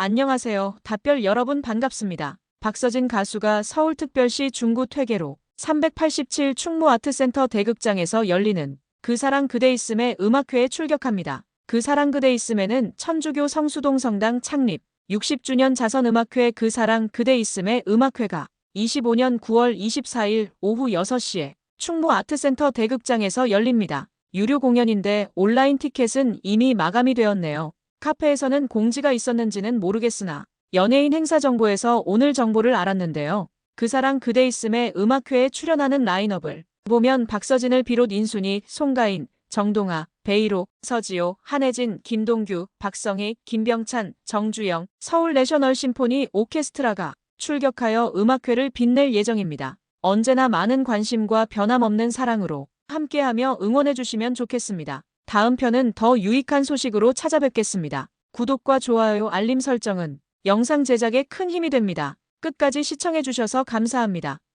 안녕하세요. 답별 여러분 반갑습니다. 박서진 가수가 서울특별시 중구 퇴계로 387 충무아트센터 대극장에서 열리는 그 사랑 그대 있음의 음악회에 출격합니다. 그 사랑 그대 있음에는 천주교 성수동 성당 창립 60주년 자선음악회 그 사랑 그대 있음의 음악회가 25년 9월 24일 오후 6시에 충무아트센터 대극장에서 열립니다. 유료 공연인데 온라인 티켓은 이미 마감이 되었네요. 카페에서는 공지가 있었는지는 모르겠으나 연예인 행사 정보에서 오늘 정보를 알았는데요. 그 사랑 그대 있음의 음악회에 출연하는 라인업을 보면 박서진을 비롯 인순이, 송가인, 정동아, 베이로, 서지호, 한혜진, 김동규, 박성희, 김병찬, 정주영, 서울 내셔널 심포니 오케스트라가 출격하여 음악회를 빛낼 예정입니다. 언제나 많은 관심과 변함없는 사랑으로 함께하며 응원해주시면 좋겠습니다. 다음 편은 더 유익한 소식으로 찾아뵙겠습니다. 구독과 좋아요, 알림 설정은 영상 제작에 큰 힘이 됩니다. 끝까지 시청해주셔서 감사합니다.